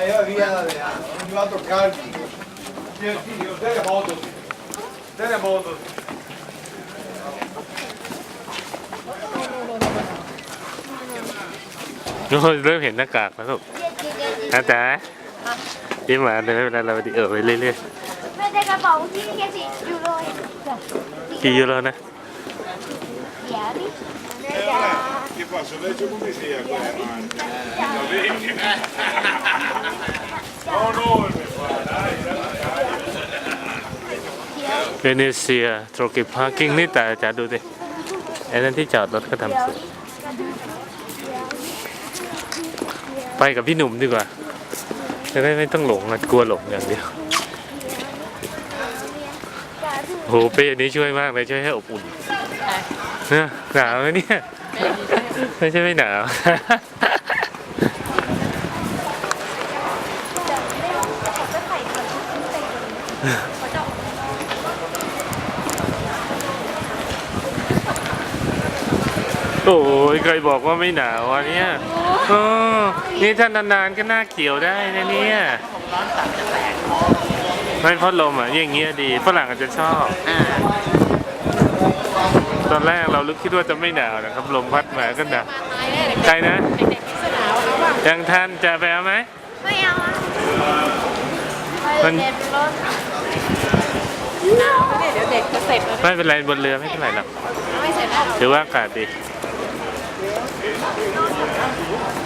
Non va a toccare il figlio. Sì, il figlio, deve moto. Deve moto. ทุกคนเริ่มเห็นหน้ากากแล้วลูกนะจ๊ะยิ้มหวานเลยไม่เป็นไรเราดีเออไปเรื่อยแม่ได้กระเป๋าที่แค่สิยูโรๆกี่ยูโรนะ เดี๋ยวดิ Che faccio? Legge come sia qua avanti. Lo vedi? No, no, dai, dai. เวเนเซียโตรกิพาร์กิ้งนี่แต่จะดูดิไอ้นั่นที่จอดรถก็ทำสวยไปกับพี่หนุ่มดีกว่า จะได้ไม่ต้องหลงอะกลัวหลงอย่างเดียวโหเป้อันนี้ช่วยมากเลยช่วยให้อบอุ่นเนี่ยหนาวไหมเนี่ยไม่ใช่ไม่หนาว โอ้ยเคยบอกว่าไม่หนาวอะเนี่ยเออนี่ถ้านานๆก็หน้าเขียวได้นะเนี่ยไม่พัดลมอะอย่างเงี้ยดีฝรั่งอาจจะชอบ ตอนแรกเราลึกคิดว่าจะไม่หนาวนะครับ ลมพัดมาก็หนาวใครนะเด็กๆที่สนาวเอาป่ะยังทันจะไปเอาไหมไม่เอาอะมันเด็ดรถหนาวเนี่ยเดี๋ยวเด็กจะเสร็จเลยไม่เป็นไรบนเรือไม่เป็นไรหรอกไม่เสร็จแล้วถือว่าอากาศดี Thank you.